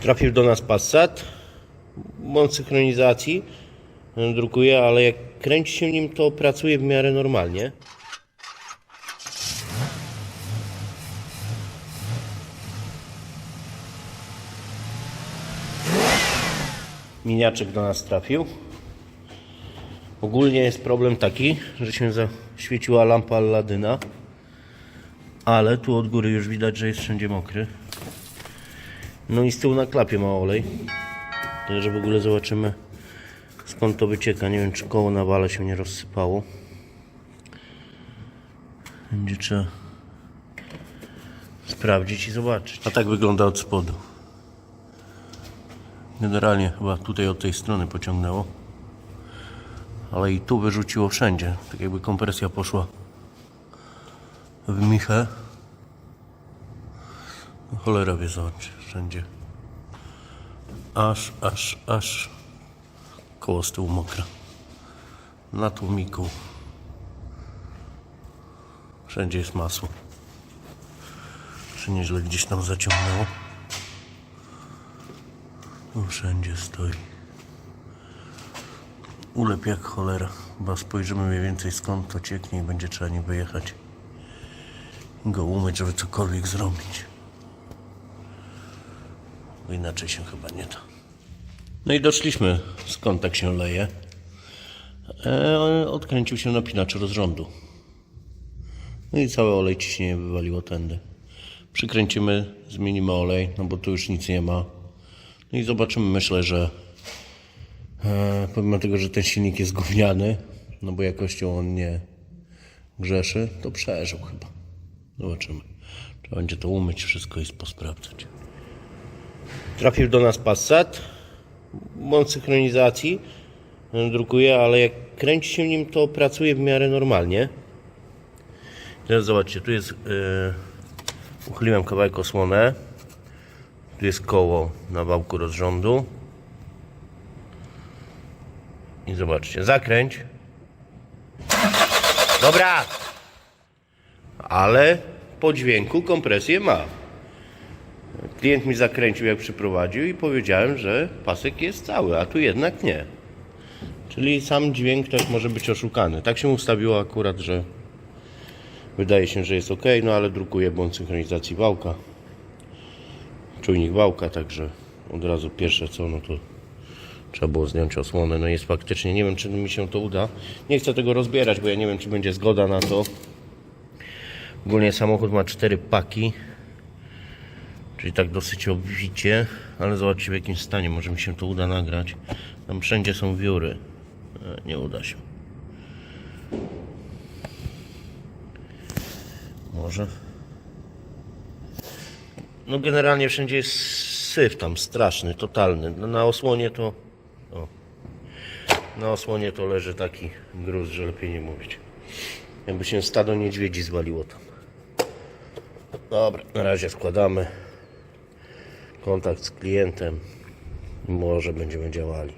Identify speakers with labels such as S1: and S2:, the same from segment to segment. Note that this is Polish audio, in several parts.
S1: Trafił do nas Passat. Błąd synchronizacji drukuje, ale jak kręci się nim, to pracuje w miarę normalnie. Miniaczek do nas trafił. Ogólnie jest problem taki, że się zaświeciła lampa Alladyna, ale tu od góry już widać, że jest wszędzie mokry. No i z tyłu na klapie ma olej. Także w ogóle zobaczymy skąd to wycieka. Nie wiem czy koło na wale się nie rozsypało. Będzie trzeba sprawdzić i zobaczyć. A tak wygląda od spodu. Generalnie chyba tutaj od tej strony pociągnęło. Ale i tu wyrzuciło wszędzie. Tak jakby kompresja poszła w michę. No Cholera wie wszędzie. Aż, aż, aż koło z tyłu mokra. Na tłumiku. Wszędzie jest masło. Czy nieźle gdzieś tam zaciągnęło? Wszędzie stoi. Ulep jak cholera. Chyba spojrzymy mniej więcej skąd to cieknie i będzie trzeba nim wyjechać. Go umyć, żeby cokolwiek zrobić. Bo inaczej się chyba nie da. No i doszliśmy skąd tak się leje. E, odkręcił się napinacz rozrządu. No i cały olej ciśnienie wywaliło tędy. Przykręcimy, zmienimy olej, no bo tu już nic nie ma. No i zobaczymy, myślę, że e, pomimo tego, że ten silnik jest gówniany, no bo jakością on nie grzeszy, to przeżył chyba. Zobaczymy. Trzeba będzie to umyć, wszystko i posprawdzać. Trafił do nas Passat. Błąd synchronizacji e, drukuje, ale jak kręci się nim, to pracuje w miarę normalnie. Teraz zobaczcie, tu jest. Yy, uchyliłem kawałek osłonę. Tu jest koło na wałku rozrządu. I zobaczcie, zakręć. Dobra! Ale po dźwięku kompresję ma. Klient mi zakręcił jak przyprowadził i powiedziałem, że pasek jest cały, a tu jednak nie. Czyli sam dźwięk też może być oszukany. Tak się ustawiło akurat, że wydaje się, że jest ok, no ale drukuje błąd synchronizacji wałka. Czujnik wałka, także od razu pierwsze co, no to trzeba było zdjąć osłonę. No jest faktycznie, nie wiem czy mi się to uda. Nie chcę tego rozbierać, bo ja nie wiem czy będzie zgoda na to. Ogólnie samochód ma cztery paki. Czyli tak dosyć obficie, ale zobaczcie w jakim stanie, może mi się to uda nagrać. Tam wszędzie są wióry. E, Nie uda się. Może. No generalnie wszędzie jest syf tam straszny, totalny. No, na osłonie to... O. Na osłonie to leży taki gruz, że lepiej nie mówić. Jakby się stado niedźwiedzi zwaliło tam. Dobra, na razie składamy kontakt z klientem może będziemy działali.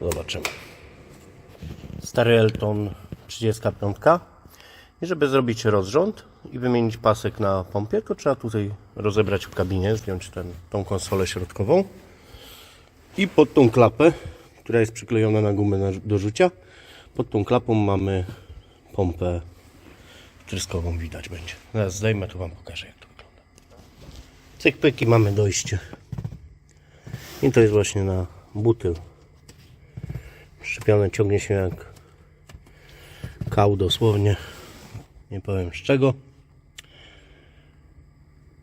S1: Zobaczymy. Stary Elton 35. I żeby zrobić rozrząd i wymienić pasek na pompie, to trzeba tutaj rozebrać w kabinie, zdjąć ten, tą konsolę środkową i pod tą klapę, która jest przyklejona na gumę do rzucia, pod tą klapą mamy pompę tryskową, widać będzie. Zaraz zdejmę, to Wam pokażę. Cyk pyk i mamy dojście. I to jest właśnie na butyl. Szczepione ciągnie się jak kał dosłownie. Nie powiem z czego.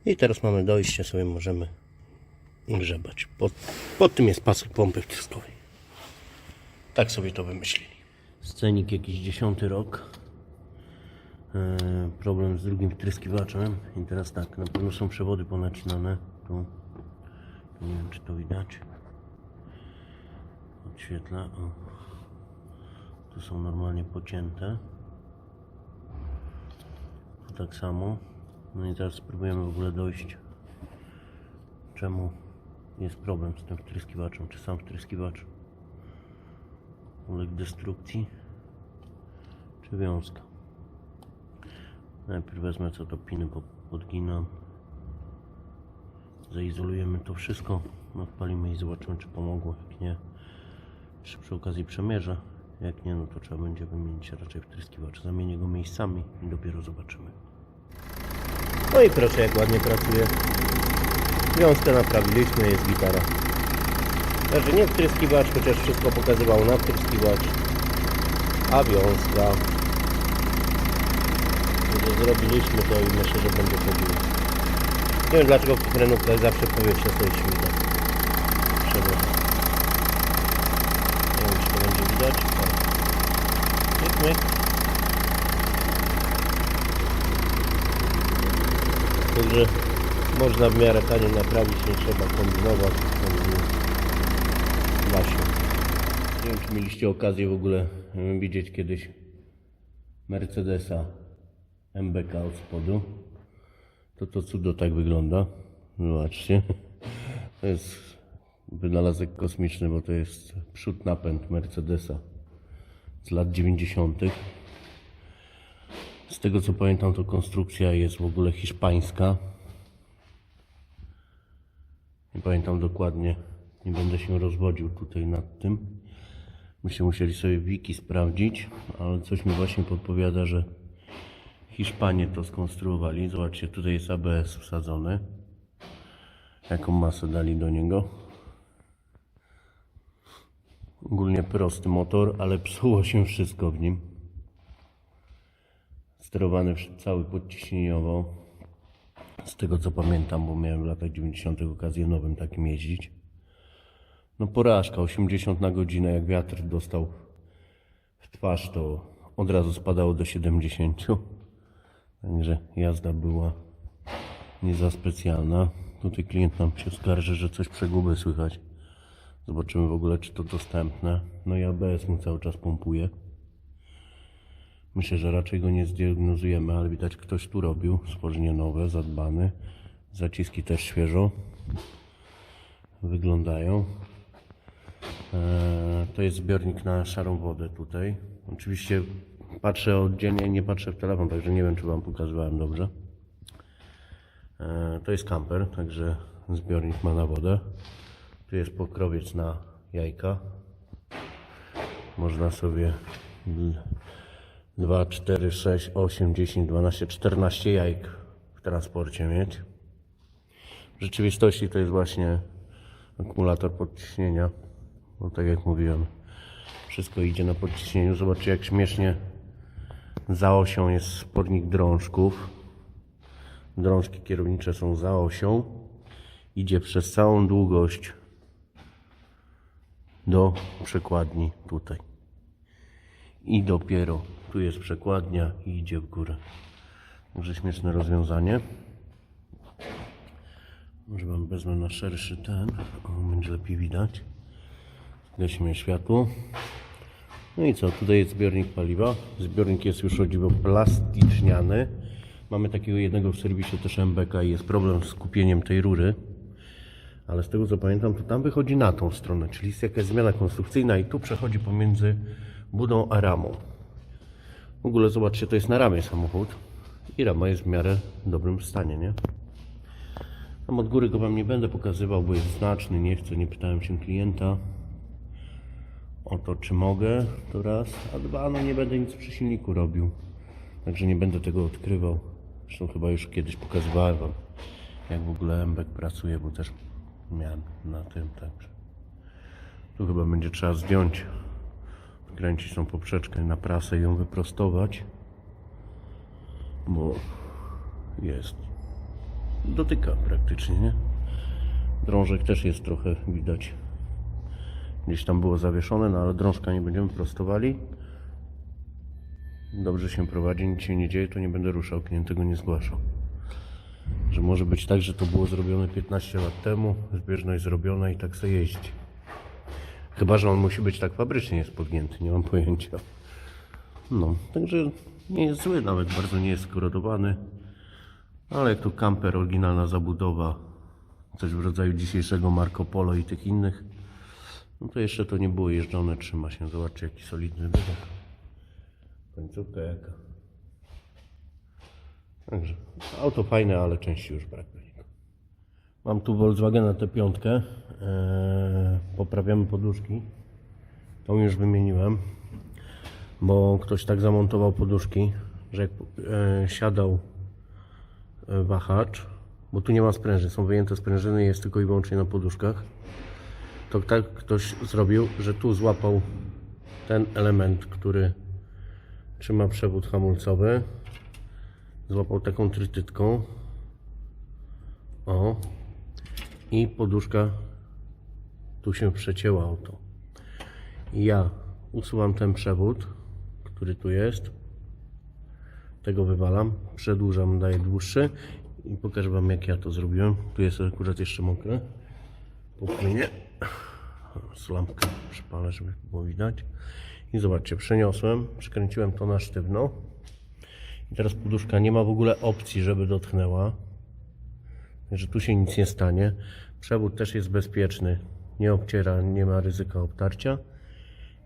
S1: I teraz mamy dojście, sobie możemy grzebać. Pod, pod tym jest pasek pompy wtryskowej. Tak sobie to wymyślili. Scenik jakiś dziesiąty rok. E, problem z drugim wtryskiwaczem. I teraz tak, na pewno są przewody ponacinane. Tu, nie wiem czy to widać. Odświetla. O. Tu są normalnie pocięte. Tu tak samo. No i teraz spróbujemy w ogóle dojść czemu jest problem z tym wtryskiwaczem, czy sam wtryskiwacz uległ destrukcji, czy wiązka. Najpierw wezmę co do piny, po- podginam. Zaizolujemy to wszystko, odpalimy i zobaczymy czy pomogło, jak nie, czy przy okazji przemierza. Jak nie, no to trzeba będzie wymienić raczej wtryskiwacz. Zamienię go miejscami i dopiero zobaczymy. No i proszę jak ładnie pracuje. Wiązkę naprawiliśmy, jest gitara. Także nie wtryskiwacz, chociaż wszystko pokazywał na wtryskiwacz. A wiązka. Zrobiliśmy to i myślę, że będzie chodziło. Nie wiem dlaczego tych renówkach zawsze sobie śmiga. Przewoz. Nie wiem czy to będzie widać. O. Myk. Także można w miarę tanio naprawić, nie trzeba kombinować. Się. Nie wiem, czy mieliście okazję w ogóle e, widzieć kiedyś Mercedesa MBK od spodu. To to cudo tak wygląda. Zobaczcie. To jest wynalazek kosmiczny, bo to jest przód napęd Mercedesa z lat 90. Z tego co pamiętam, to konstrukcja jest w ogóle hiszpańska. Nie pamiętam dokładnie, nie będę się rozwodził tutaj nad tym. Myśmy musieli sobie wiki sprawdzić, ale coś mi właśnie podpowiada, że Hiszpanie to skonstruowali. Zobaczcie, tutaj jest ABS wsadzony. Jaką masę dali do niego. Ogólnie prosty motor, ale psuło się wszystko w nim. Sterowany cały podciśnieniowo. Z tego co pamiętam, bo miałem w latach 90. okazję nowym takim jeździć. No porażka, 80 na godzinę, jak wiatr dostał w twarz, to od razu spadało do 70. Także jazda była nie za specjalna. Tutaj klient nam się skarży, że coś przeguby słychać. Zobaczymy w ogóle, czy to dostępne. No i ABS mu cały czas pompuje. Myślę, że raczej go nie zdiagnozujemy, ale widać ktoś tu robił. Stworzenie nowe, zadbane. Zaciski też świeżo wyglądają. Eee, To jest zbiornik na szarą wodę tutaj. Oczywiście patrzę oddzielnie, nie patrzę w telefon, także nie wiem, czy Wam pokazywałem dobrze. Eee, To jest kamper, także zbiornik ma na wodę. Tu jest pokrowiec na jajka. Można sobie 2, 4, 6, 8, 10, 12, 14 jajek w transporcie mieć. W rzeczywistości to jest właśnie akumulator podciśnienia. Bo tak jak mówiłem, wszystko idzie na podciśnieniu. Zobaczcie jak śmiesznie za osią jest spornik drążków. Drążki kierownicze są za osią. Idzie przez całą długość do przekładni tutaj. I dopiero tu jest przekładnia i idzie w górę. Także śmieszne rozwiązanie. Może wam wezmę na szerszy ten, o, będzie lepiej widać. Gasimy światło. No i co, tutaj jest zbiornik paliwa. Zbiornik jest już o dziwo plastyczniany. Mamy takiego jednego w serwisie też MBK i jest problem z kupieniem tej rury. Ale z tego co pamiętam, to tam wychodzi na tą stronę, czyli jest jakaś zmiana konstrukcyjna i tu przechodzi pomiędzy budą a ramą. W ogóle zobaczcie, to jest na ramie samochód i rama jest w miarę dobrym stanie, nie? Tam od góry go wam nie będę pokazywał, bo jest znaczny, nie chcę, nie pytałem się klienta o to, czy mogę, to raz, a dwa, no nie będę nic przy silniku robił, także nie będę tego odkrywał. Zresztą chyba już kiedyś pokazywałem wam, jak w ogóle MBek pracuje, bo też miałem na tym, także. Tu chyba będzie trzeba zdjąć, wkręcić tą poprzeczkę na prasę i ją wyprostować, bo jest. Dotyka praktycznie, nie? Drążek też jest trochę widać. Gdzieś tam było zawieszone, no ale drążka nie będziemy prostowali. Dobrze się prowadzi, nic się nie dzieje, to nie będę ruszał, klient tego nie zgłaszał. Że może być tak, że to było zrobione 15 lat temu, zbieżność zrobiona i tak sobie jeździ. Chyba, że on musi być tak fabrycznie jest nie mam pojęcia. No, także nie jest zły, nawet bardzo nie jest skorodowany. Ale jak tu kamper, oryginalna zabudowa, coś w rodzaju dzisiejszego Marco Polo i tych innych, no to jeszcze to nie było jeżdżone, trzyma się. Zobaczcie jaki solidny wydech. Końcówka jaka. Także auto fajne, ale części już brak niego. Mam tu Volkswagena T5. Eee, poprawiamy poduszki. Tą już wymieniłem, bo ktoś tak zamontował poduszki, że jak e, siadał wahacz, bo tu nie ma sprężyn, są wyjęte sprężyny, jest tylko i wyłącznie na poduszkach, to tak ktoś zrobił, że tu złapał ten element, który trzyma przewód hamulcowy, złapał taką trytytką, o, i poduszka tu się przecięła o to. Ja usuwam ten przewód, który tu jest. Tego wywalam, przedłużam, daję dłuższy i pokażę Wam jak ja to zrobiłem. Tu jest akurat jeszcze mokre. Z lampkę przypalę, żeby było widać. I zobaczcie, przeniosłem, przykręciłem to na sztywno. I teraz poduszka nie ma w ogóle opcji, żeby dotknęła. Także tu się nic nie stanie. Przewód też jest bezpieczny. Nie obciera, nie ma ryzyka obtarcia.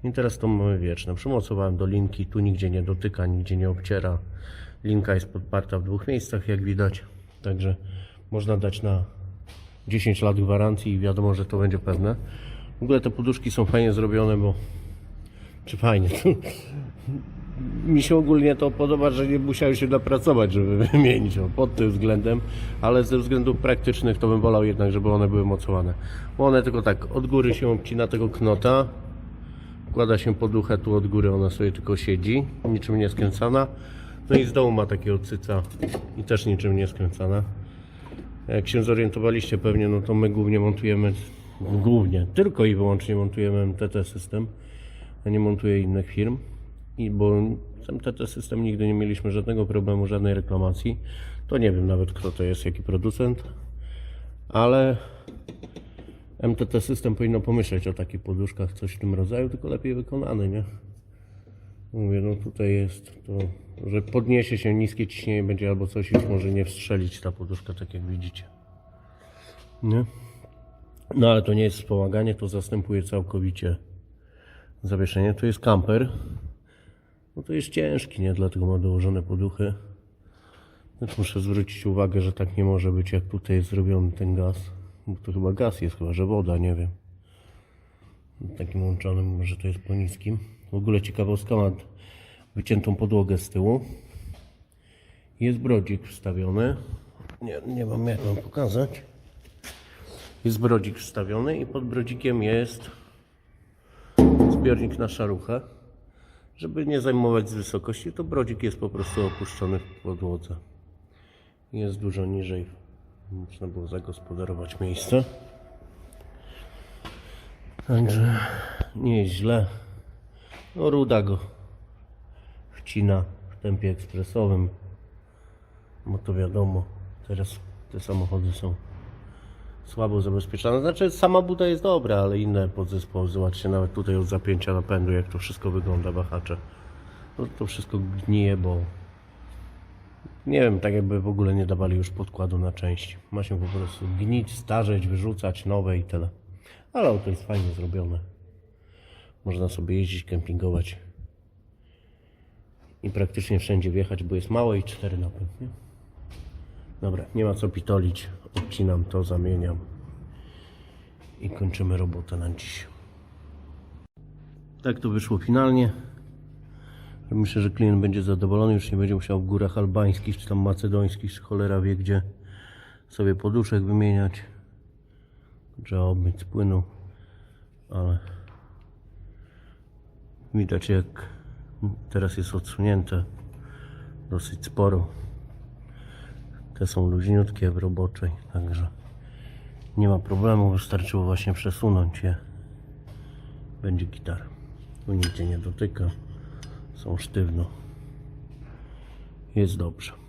S1: I teraz to mamy wieczne. Przymocowałem do linki, tu nigdzie nie dotyka, nigdzie nie obciera. Linka jest podparta w dwóch miejscach, jak widać. Także można dać na 10 lat gwarancji i wiadomo, że to będzie pewne. W ogóle te poduszki są fajnie zrobione, bo czy fajnie? Mi się ogólnie to podoba, że nie musiałem się napracować, żeby wymienić o, pod tym względem, ale ze względów praktycznych to bym wolał jednak, żeby one były mocowane. Bo one tylko tak od góry się obcina tego knota, wkłada się poduchę tu od góry, ona sobie tylko siedzi, niczym nie skręcana. No i z dołu ma takiego cyca i też niczym nie skręcana. Jak się zorientowaliście pewnie, no to my głównie montujemy, głównie, tylko i wyłącznie montujemy MTT system, a nie montuję innych firm. I bo z MTT system nigdy nie mieliśmy żadnego problemu, żadnej reklamacji. To nie wiem nawet kto to jest, jaki producent, ale MTT system powinno pomyśleć o takich poduszkach, coś w tym rodzaju, tylko lepiej wykonany, nie? Mówię, no tutaj jest to, że podniesie się niskie ciśnienie, będzie albo coś już może nie wstrzelić ta poduszka, tak jak widzicie. Nie? No ale to nie jest wspomaganie, to zastępuje całkowicie zawieszenie. To jest kamper. No to jest ciężki, nie? Dlatego ma dołożone poduchy. Więc muszę zwrócić uwagę, że tak nie może być, jak tutaj jest zrobiony ten gaz. Bo to chyba gaz jest, chyba że woda, nie wiem. Takim łączonym, może to jest po niskim. W ogóle ciekawostka, ma wyciętą podłogę z tyłu. Jest brodzik wstawiony. Nie, nie mam jak wam pokazać. Jest brodzik wstawiony i pod brodzikiem jest zbiornik na szaruchę. Żeby nie zajmować z wysokości, to brodzik jest po prostu opuszczony w podłodze. Jest dużo niżej. Można było zagospodarować miejsce. Także nie jest źle. No ruda go wcina w tempie ekspresowym. Bo to wiadomo, teraz te samochody są słabo zabezpieczone. Znaczy sama buda jest dobra, ale inne podzespoły, zobaczcie nawet tutaj od zapięcia napędu, jak to wszystko wygląda wahacze. No to wszystko gnije, bo nie wiem, tak jakby w ogóle nie dawali już podkładu na części. Ma się po prostu gnić, starzeć, wyrzucać nowe i tyle. Ale auto jest fajnie zrobione. Można sobie jeździć, kempingować i praktycznie wszędzie wjechać, bo jest małe i cztery napęd. Dobra, nie ma co pitolić. Odcinam to, zamieniam i kończymy robotę na dziś. Tak to wyszło finalnie. Myślę, że klient będzie zadowolony, już nie będzie musiał w górach albańskich, czy tam macedońskich, czy cholera wie gdzie sobie poduszek wymieniać. Trzeba obmyć z płynu, ale widać jak teraz jest odsunięte dosyć sporo. Te są luźniutkie w roboczej, także nie ma problemu, wystarczyło właśnie przesunąć je. Będzie gitara. Tu nigdzie nie dotyka, są sztywno. Jest dobrze.